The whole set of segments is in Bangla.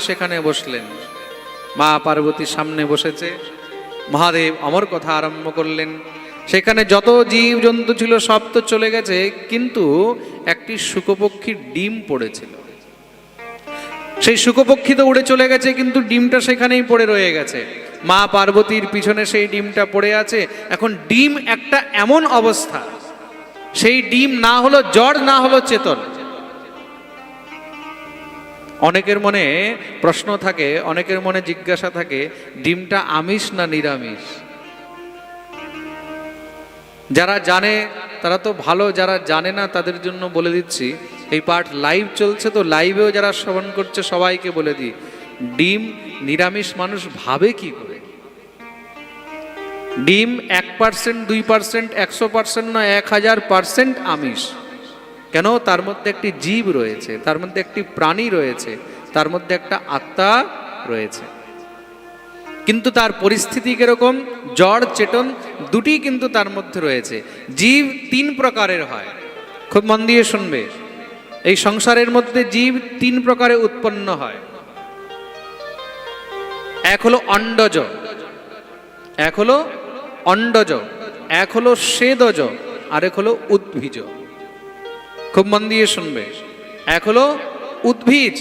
সেখানে বসলেন। মা পার্বতীর সামনে বসেছে। মহাদেব অমর কথা আরম্ভ করলেন। সেখানে যত জীব জন্তু ছিল সব তো চলে গেছে, কিন্তু একটি শুকপক্ষীর ডিম পড়েছিল। সেই শুকপক্ষী তো উড়ে চলে গেছে, কিন্তু ডিমটা সেখানেই পড়ে রয়ে গেছে। মা পার্বতীর পিছনে সেই ডিমটা পড়ে আছে। এখন ডিম একটা এমন অবস্থা। সেই ডিম না হলো জ্বর, না হলো চেতন। অনেকের মনে প্রশ্ন থাকে, অনেকের মনে জিজ্ঞাসা থাকে, ডিমটা আমিষ না নিরামিষ? যারা জানে, তারা তো ভালো, যারা জানে না, তাদের জন্য বলে দিচ্ছি, এই পাঠ লাইভ চলছে তো লাইভেও যারা শ্রবণ করছে, সবাইকে বলে দিই, ডিম নিরামিষ মানুষ ভাবে কি করে? ডিম এক পার্সেন্ট দুই পার্সেন্ট একশো পার্সেন্ট না এক হাজার পার্সেন্ট আমিষ? কেন? তার মধ্যে একটি জীব রয়েছে, তার মধ্যে একটি প্রাণী রয়েছে, তার মধ্যে একটা আত্মা রয়েছে। কিন্তু তার পরিস্থিতি কীরকম? জড় চেতন দুটি কিন্তু তার মধ্যে রয়েছে। জীব তিন প্রকারের হয়। খুব মন দিয়ে শুনবে। এই সংসারের মধ্যে জীব তিন প্রকারে উৎপন্ন হয়। এক হলো অন্ডজ, এক হলো অন্ডজ, এক হলো সেদজ, আরেক হলো উদ্ভিজ। খুব মন দিয়ে শুনবে। এক হলো উদ্ভিজ,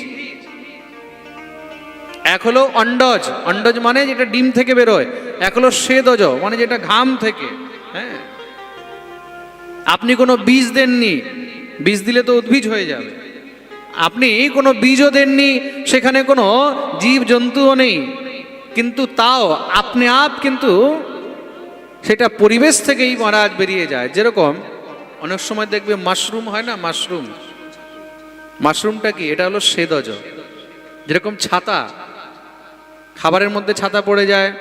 এক হলো অন্ডজ। অন্ডজ মানে যেটা ডিম থেকে বেরোয়, এক হলো সেদজ মানে যেটা ঘাম থেকে হ্যাঁ? আপনি কোনো বীজ দেননি, বীজ দিলে তো উদ্ভিজ হয়ে যাবে। আপনি কোনো বীজও দেননি, সেখানে কোনো জীব জন্তুও নেই, কিন্তু তাও আপনি আপ কিন্তু সেটা পরিবেশ থেকেই মহারাজ বেরিয়ে যায়। যেরকম অনেক সময় দেখবে মাশরুম হয় না? মাশরুম। মাশরুমটা কি? এটা হলো সেদজ। যেরকম ছাতা, খাবারের মধ্যে ছাতা পড়ে যায়,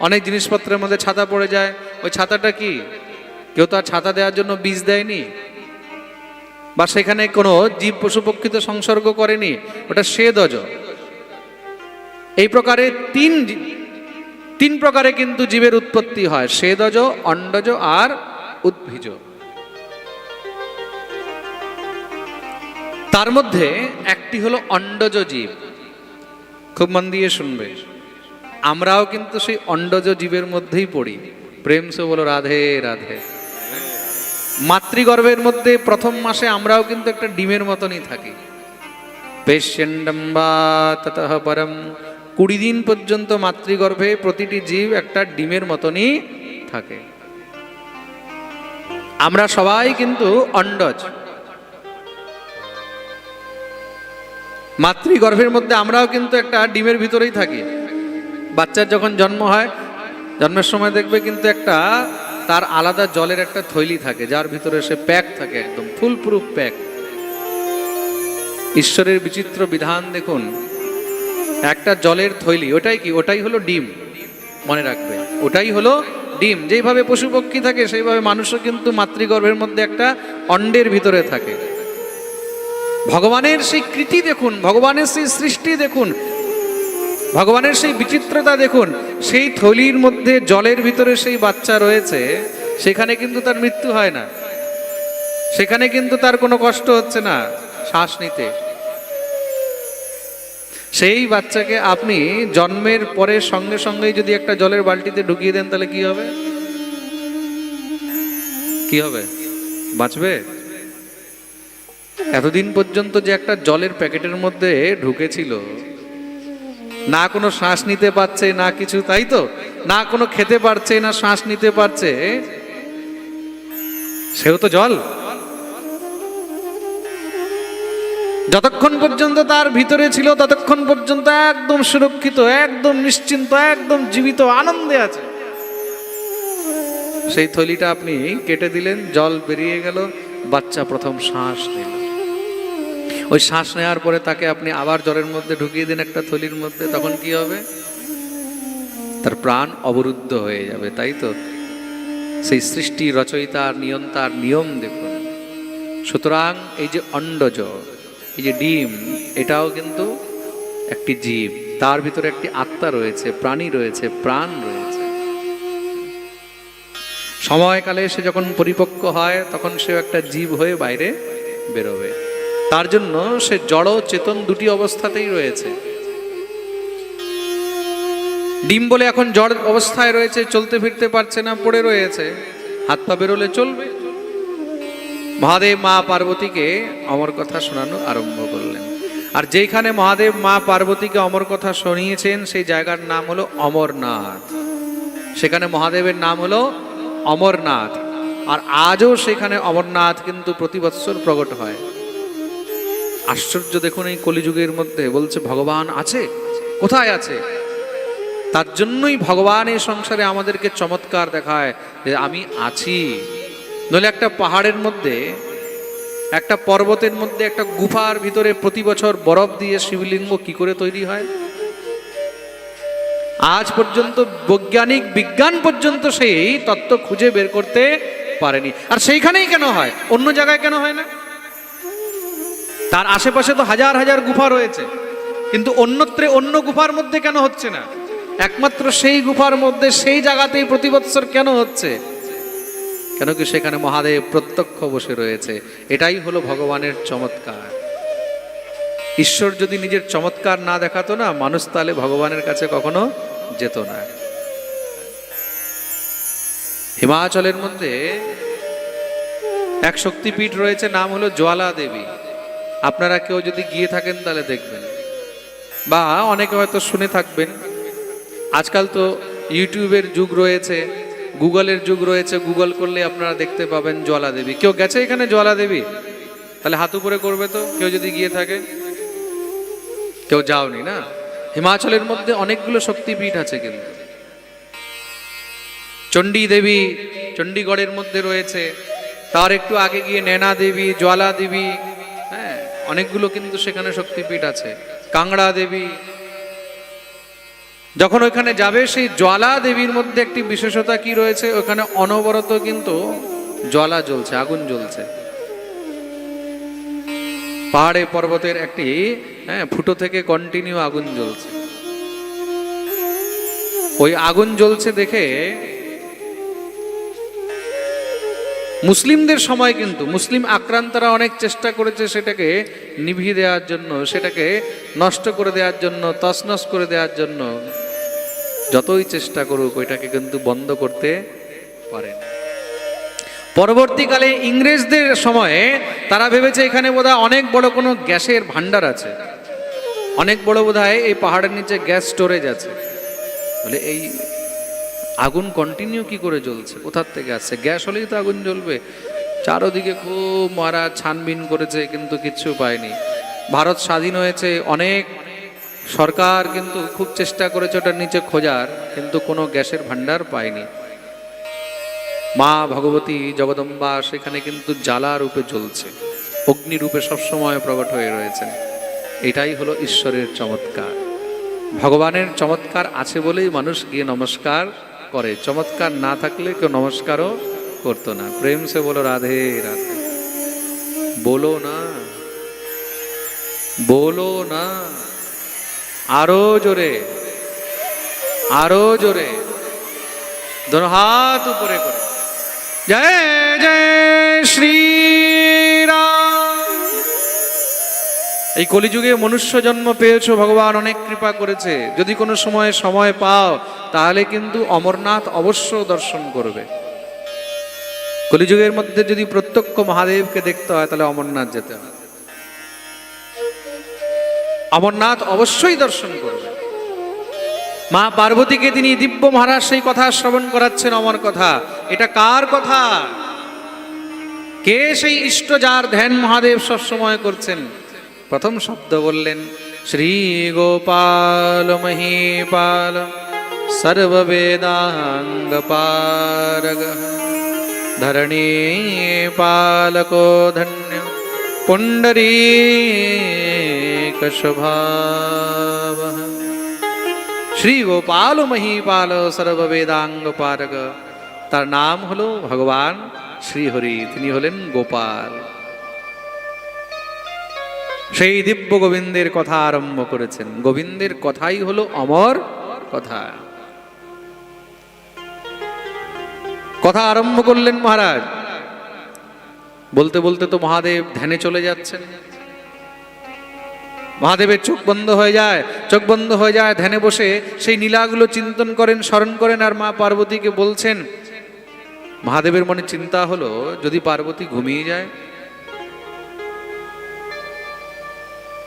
অনেক জিনিসপত্রের মধ্যে ছাতা পড়ে যায়। ওই ছাতাটা কি? কেউ তো আর ছাতা দেওয়ার জন্য বীজ দেয়নি? বা সেখানে কোনো জীব পশু পক্ষিত সংসর্গ করেনি? ওটা সেদজ। এই প্রকারে তিন তিন প্রকারে কিন্তু জীবের উৎপত্তি হয়। সেদজ, অন্ডজ আর উদ্ভিজ। তার মধ্যে একটি হলো অন্ডজ জীব। খুব মন দিয়ে শুনবে। আমরাও কিন্তু সেই অন্ডজ জীবের মধ্যেই পড়ি। প্রেম সে বলো, রাধে রাধে। মাতৃগর্ভের মধ্যে প্রথম মাসে আমরাও কিন্তু একটা ডিমের মতনই থাকি। পরম। কুড়ি দিন পর্যন্ত মাতৃগর্ভে প্রতিটি জীব একটা ডিমের মতনই থাকে। আমরা সবাই কিন্তু অন্ডজ। মাতৃগর্ভের মধ্যে আমরাও কিন্তু একটা ডিমের ভিতরেই থাকি। বাচ্চার যখন জন্ম হয়, জন্মের সময় দেখবে কিন্তু একটা তার আলাদা জলের একটা থৈলি থাকে, যার ভিতরে সে প্যাক থাকে একদম ফুল প্রুফ প্যাক। ঈশ্বরের বিচিত্র বিধান দেখুন, একটা জলের থৈলি, ওটাই কি? ওটাই হলো ডিম, মনে রাখবে। ওটাই হলো ডিম, যেইভাবে পশু পক্ষী থাকে, সেইভাবে মানুষও কিন্তু মাতৃগর্ভের মধ্যে একটা অন্ডের ভিতরে থাকে। ভগবানের সেই কৃতি দেখুন, ভগবানের সেই সৃষ্টি দেখুন, ভগবানের সেই বিচিত্রতা দেখুন, সেই থলির মধ্যে জলের ভিতরে সেই বাচ্চা রয়েছে, সেখানে কিন্তু তার মৃত্যু হয় না। সেখানে কিন্তু তার কোনো কষ্ট হচ্ছে না, শ্বাস নিতে। সেই বাচ্চাকে আপনি জন্মের পরে সঙ্গে সঙ্গেই যদি একটা জলের বালতিতে ঢুকিয়ে দেন, তাহলে কি হবে? কি হবে? বাঁচবে? এতদিন পর্যন্ত যে একটা জলের প্যাকেটের মধ্যে ঢুকেছিল, না কোনো শ্বাস নিতে পারছে, না কিছু, তাই তো? না কোনো খেতে পারছে, না শ্বাস নিতে পারছে। সেও তো জল। যতক্ষণ পর্যন্ত তার ভিতরে ছিল, ততক্ষণ পর্যন্ত একদম সুরক্ষিত, একদম নিশ্চিন্ত, একদম জীবিত, আনন্দে আছে। সেই থলিটা আপনি কেটে দিলেন, জল বেরিয়ে গেল, বাচ্চা প্রথম শ্বাস নিল। ওই শ্বাস নেওয়ার পরে তাকে আপনি আবার জ্বরের মধ্যে ঢুকিয়ে দিন একটা থলির মধ্যে, তখন কি হবে? তার প্রাণ অবরুদ্ধ হয়ে যাবে, তাই তো? সেই সৃষ্টি রচয়িতার নিয়ন্তার নিয়ম দেখুন। সুতরাং এই যে অন্ডজ, এই যে ডিম, এটাও কিন্তু একটি জীব। তার ভিতরে একটি আত্মা রয়েছে, প্রাণী রয়েছে, প্রাণ রয়েছে। সময়কালে সে যখন পরিপক্ক হয়, তখন সে একটা জীব হয়ে বাইরে বেরোবে। তার জন্য সে জড় চেতন দুটি অবস্থাতেই রয়েছে। ডিম বলে এখন জড় অবস্থায় রয়েছে, চলতে ফিরতে পারছে না, পড়ে রয়েছে। হাত পা বেরোলে চলবে। মহাদেব মা পার্বতীকে অমর কথা শোনানো আরম্ভ করলেন। আর যেখানে মহাদেব মা পার্বতীকে অমর কথা শুনিয়েছেন, সেই জায়গার নাম হলো অমরনাথ। সেখানে মহাদেবের নাম হলো অমরনাথ। আর আজও সেখানে অমরনাথ কিন্তু প্রতি বৎসর প্রকট হয়। আশ্চর্য দেখুন এই কলিযুগের মধ্যে, বলছে, ভগবান আছে? কোথায় আছে? তার জন্যই ভগবান এই সংসারে আমাদেরকে চমৎকার দেখায় যে আমি আছি। নইলে একটা পাহাড়ের মধ্যে, একটা পর্বতের মধ্যে, একটা গুফার ভিতরে প্রতি বছর বরফ দিয়ে শিবলিঙ্গ কি করে তৈরি হয়? আজ পর্যন্ত বৈজ্ঞানিক বিজ্ঞান পর্যন্ত সেই তত্ত্ব খুঁজে বের করতে পারেনি। আর সেইখানেই কেন হয়? অন্য জায়গায় কেন হয় না? তার আশেপাশে তো হাজার হাজার গুফা রয়েছে। কিন্তু অন্যত্রে অন্য গুফার মধ্যে কেন হচ্ছে না? একমাত্র সেই গুফার মধ্যে সেই জায়গাতেই প্রতি বৎসর কেন হচ্ছে? কেন কি সেখানে মহাদেব প্রত্যক্ষ বসে রয়েছে? এটাই হলো ভগবানের চমৎকার। ঈশ্বর যদি নিজের চমৎকার না দেখাতো না, মানুষ তাহলে ভগবানের কাছে কখনো যেত না। হিমাচলের মধ্যে এক শক্তিপীঠ রয়েছে, নাম হলো জ্বালা দেবী আপনারা কেউ যদি গিয়ে থাকেন তাহলে দেখবেন। বা অনেকে হয়তো শুনে থাকবেন। আজকাল তো ইউটিউবের যুগ রয়েছে, গুগলের যুগ রয়েছে, গুগল করলে আপনারা দেখতে পাবেন জ্বালা দেবী কেউ গেছে এখানে জ্বালা দেবী তাহলে হাত উপরে করবে তো, কেউ যদি গিয়ে থাকে। কেউ যাওনি না? হিমাচলের মধ্যে অনেকগুলো শক্তিপীঠ আছে কিন্তু। চণ্ডী দেবী, চণ্ডীগড়ের মধ্যে রয়েছে। তার একটু আগে গিয়ে নেনা দেবী, জ্বালা দেবী অনেকগুলো কিন্তু সেখানে শক্তিপীঠ আছে। কাংড়া দেবী। যখন ওইখানে যাবে, সেই জ্বালা দেবীর মধ্যে একটি বিশেষতা কি রয়েছে? ওখানে অনবরত কিন্তু জ্বালা জ্বলছে, আগুন জ্বলছে। পাহাড়ে পর্বতের একটি হ্যাঁ ফুটো থেকে কন্টিনিউ আগুন জ্বলছে। ওই আগুন জ্বলছে দেখে মুসলিমদের সময় কিন্তু মুসলিম আক্রান্তরা অনেক চেষ্টা করেছে সেটাকে নিভিয়ে দেওয়ার জন্য, সেটাকে নষ্ট করে দেওয়ার জন্য, তছনছ করে দেওয়ার জন্য। যতই চেষ্টা করুক, ওইটাকে কিন্তু বন্ধ করতে পারে পরবর্তীকালে ইংরেজদের সময়ে তারা ভেবেছে এখানে বোধহয় অনেক বড় কোনো গ্যাসের ভান্ডার আছে। অনেক বড় বোধহয় এই পাহাড়ের নিচে গ্যাস স্টোরেজ আছে। বলে এই আগুন কন্টিনিউ কি করে জ্বলছে? কোথার থেকে আসছে? গ্যাস হলেই তো আগুন জ্বলবে। চারোদিকে খুব মারা ছানবিন করেছে, কিন্তু কিচ্ছু পায়নি। ভারত স্বাধীন হয়েছে, অনেক সরকার কিন্তু খুব চেষ্টা করেছে ওটার নিচে খোঁজার, কিন্তু কোনো গ্যাসের ভান্ডার পায়নি। মা ভগবতী জগদম্বা সেখানে কিন্তু জ্বালা রূপে জ্বলছে। অগ্নি রূপে সবসময় প্রকট হয়ে রয়েছেন। এটাই হলো ঈশ্বরের চমৎকার। ভগবানের চমৎকার আছে বলেই মানুষ গিয়ে নমস্কার করে। চমৎকার না থাকলে কেউ নমস্কারও করতো না। প্রেম সে বলো, রাধে রাধে। বলো না। বলো না। আরও জোরে। আরও জোরে। ধরো হাত উপরে করে। জয় জয় শ্রী এই কলিযুগে মনুষ্য জন্ম পেয়েছ, ভগবান অনেক কৃপা করেছে। যদি কোনো সময় সময় পাও, তাহলে কিন্তু অমরনাথ অবশ্য দর্শন করবে। কলিযুগের মধ্যে যদি প্রত্যক্ষ মহাদেবকে দেখতে হয়, তাহলে অমরনাথ যেতে হয় অমরনাথ অবশ্যই দর্শন করবে। মা পার্বতীকে তিনি দিব্য মহারাজ সেই কথা শ্রবণ করাচ্ছেন, অমর কথা। এটা কার কথা? কে সেই ইষ্ট যার ধ্যান মহাদেব সবসময় করছেন? প্রথম শব্দ বললেন শ্রী গোপাল মহীপাল সর্ববেদাঙ্গ পারগ ধরণী পালকো ধন্য স্বভাব শ্রী গোপাল মহীপাল সর্ববেদাঙ্গ পারগ তার নাম হলো ভগবান শ্রীহরি, তিনি হলেন গোপাল। সেই দিব্য গোবিন্দের কথা আরম্ভ করেছেন। গোবিন্দের কথাই হলো অমর কথা। কথা আরম্ভ করলেন মহারাজ। বলতে বলতে তো মহাদেব ধ্যানে চলে যাচ্ছেন। মহাদেবের চোখ বন্ধ হয়ে যায়, চোখ বন্ধ হয়ে যায়, ধ্যানে বসে সেই নীলাগুলো চিন্তন করেন, স্মরণ করেন আর মা পার্বতীকে বলছেন, মহাদেবের মনে চিন্তা হলো, যদি পার্বতী ঘুমিয়ে যায়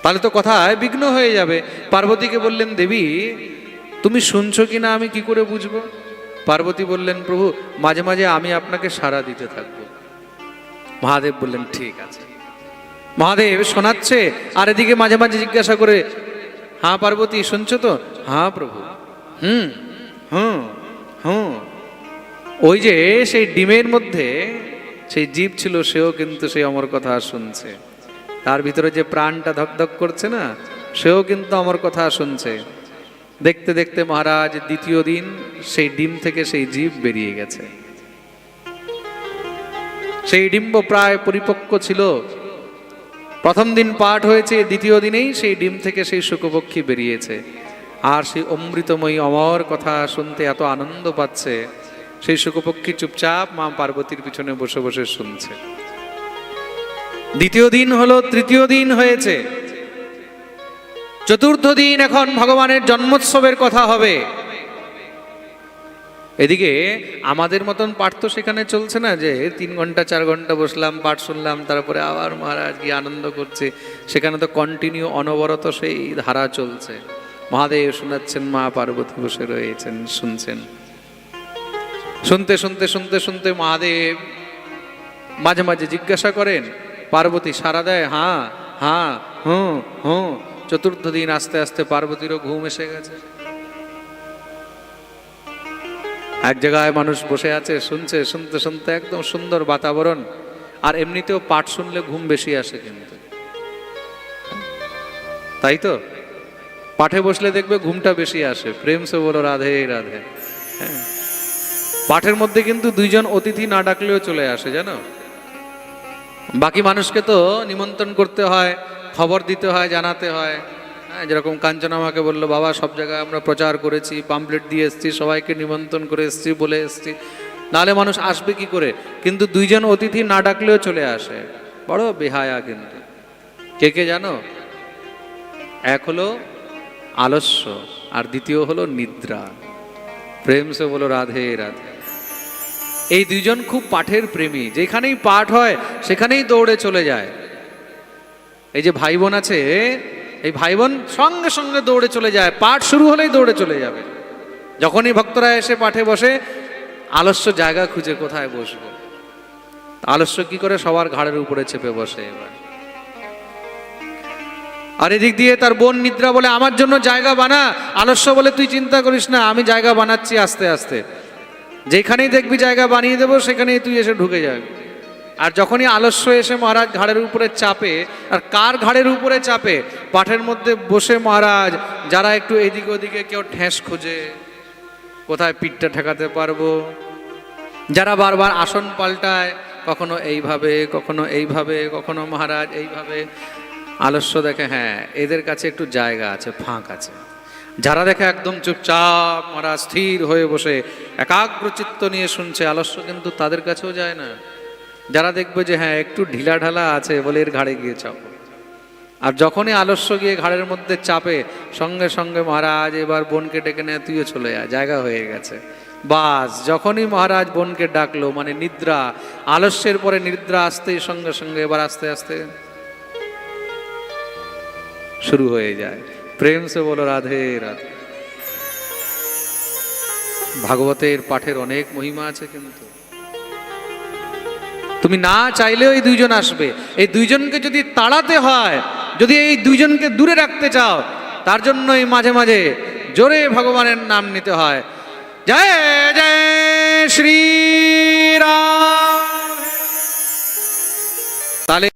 তাহলে তো কথায় বিঘ্ন হয়ে যাবে। পার্বতীকে বললেন, দেবী, তুমি শুনছো কি না আমি কি করে বুঝব? পার্বতী বললেন, প্রভু, মাঝে মাঝে আমি আপনাকে সাড়া দিতে থাকব। মহাদেব বললেন, ঠিক আছে। মহাদেব শোনাচ্ছে, আর এদিকে মাঝে মাঝে জিজ্ঞাসা করে হ্যাঁ পার্বতী, শুনছো তো? হ্যাঁ প্রভু। হুম হুম হুম। ওই যে সেই ডিমের মধ্যে, সেই জীব ছিল, সেও কিন্তু সেই আমার কথা শুনছে। তার ভিতরে যে প্রাণটা ধকধক করছে না, সেও কিন্তু আমার কথা শুনছে। দেখতে দেখতে মহারাজ, দ্বিতীয় দিন সেই ডিম থেকে সেই জীব বেরিয়ে গেছে। সেই ডিম্ব প্রায় পরিপক্ক ছিল। প্রথম দিন পাঠ হয়েছে, দ্বিতীয় দিনেই সেই ডিম থেকে সেই শুকপক্ষী বেরিয়েছে। আর সেই অমৃতময়ী অমর কথা শুনতে এত আনন্দ পাচ্ছে, সেই শুকপক্ষী চুপচাপ মা পার্বতীর পিছনে বসে বসে শুনছে। দ্বিতীয় দিন হলো তৃতীয় দিন হয়েছে। চতুর্থ দিন এখন ভগবানের জন্মোৎসবের কথা হবে। এদিকে আমাদের মতন পাঠ তো সেখানে চলছে না যে তিন ঘণ্টা, চার ঘণ্টা বসলাম, পাঠ শুনলাম, তারপরে আবার মহারাজ গিয়ে আনন্দ করছে। সেখানে তো কন্টিনিউ অনবরত সেই ধারা চলছে। মহাদেব শোনাচ্ছেন, মা পার্বতী বসে রয়েছেন, শুনছেন। শুনতে শুনতে শুনতে শুনতে মহাদেব মাঝে মাঝে জিজ্ঞাসা করেন পার্বতী সারা দেয় হ্যাঁ হ্যাঁ হুম হুম চতুর্থ দিন আস্তে আস্তে পার্বতীরও ঘুম এসে গেছে। এক জায়গায় মানুষ বসে আছে, শুনছে, শুনতে শুনতে একদম সুন্দর বাতাবরণ। আর এমনিতেও পাঠ শুনলে ঘুম বেশি আসে কিন্তু। তাই তো? পাঠে বসলে দেখবে ঘুমটা বেশি আসে। প্রেম সে বলো, রাধে রাধে। হ্যাঁ। পাঠের মধ্যে কিন্তু দুইজন অতিথি না ডাকলেও চলে আসে, জানো? বাকি মানুষকে তো নিমন্ত্রণ করতে হয়, খবর দিতে হয়, জানাতে হয়। হ্যাঁ যেরকম কাঞ্চনা আমাকে বলল, বাবা, সব জায়গায় আমরা প্রচার করেছি, পাম্পলেট দিয়ে এসেছি, সবাইকে নিমন্ত্রণ করে এসেছি বলে এসেছি। নাহলে মানুষ আসবে কি করে? কিন্তু দুইজন অতিথি না ডাকলেও চলে আসে। বড় বেহায়া কিন্তু। কে কে জানো? এক হলো আলস্য আর দ্বিতীয় হলো নিদ্রা। প্রেম সে বলো, রাধে রাধে। এই দুইজন খুব পাঠের প্রেমী। যেখানেই পাঠ হয়, সেখানেই দৌড়ে চলে যায়। এই যে ভাই বোন আছে, এই ভাই বোন সঙ্গে সঙ্গে দৌড়ে চলে যায়। পাঠ শুরু হলেই দৌড়ে চলে যাবে। যখনই ভক্তরা এসে পাঠে বসে, আলস্য জায়গা খুঁজে কোথায় বসবো? আলস্য কি করে সবার ঘাড়ের উপরে চেপে বসে এবার? আর এদিক দিয়ে তার বোন নিদ্রা বলে, আমার জন্য জায়গা বানা। আলস্য বলে, তুই চিন্তা করিস না, আমি জায়গা বানাচ্ছি আস্তে আস্তে। যেখানেই দেখবি জায়গা বানিয়ে দেবো, সেখানেই তুই এসে ঢুকে যাবি। আর যখনই আলস্য এসে মহারাজ ঘাড়ের উপরে চাপে, আর কার ঘাড়ের উপরে চাপে, পাঠের মধ্যে বসে মহারাজ, যারা একটু এদিকে ওদিকে কেউ ঠেস খোঁজে, কোথায় পিঠটা ঠেকাতে পারব? যারা বারবার আসন পাল্টায়, কখনো এইভাবে কখনো এইভাবে, কখনো মহারাজ এইভাবে। আলস্য দেখে হ্যাঁ এদের কাছে একটু জায়গা আছে, ফাঁক আছে। যারা দেখে একদম চুপচাপ মহারাজ স্থির হয়ে বসে একাগ্র চিত্ত নিয়ে শুনছে, আলস্য কিন্তু তাদের কাছেও যায় না। যারা দেখবে যে হ্যাঁ একটু ঢিলা ঢালা আছে বলে এর ঘাড়ে গিয়ে চাপো আর যখনই আলস্য গিয়ে ঘাড়ের মধ্যে চাপে, সঙ্গে সঙ্গে মহারাজ এবার বোনকে ডেকে নেয়, তুইও চলে যা জায়গা হয়ে গেছে। বাস, যখনই মহারাজ বোনকে ডাকলো মানে নিদ্রা, আলস্যের পরে নিদ্রা আসতেই সঙ্গে সঙ্গে এবার আস্তে আস্তে শুরু হয়ে যায়। প্রেম সে বলো, রাধে রাধে। ভাগবতের পাঠের অনেক মহিমা আছে কিন্তু। তুমি না চাইলেও এই দুইজন আসবে। এই দুইজনকে যদি তাড়াতে হয়, যদি এই দুইজনকে দূরে রাখতে চাও, তার জন্যই মাঝে মাঝে জোরে ভগবানের নাম নিতে হয়। জয় জয় শ্রী রাম তাহলে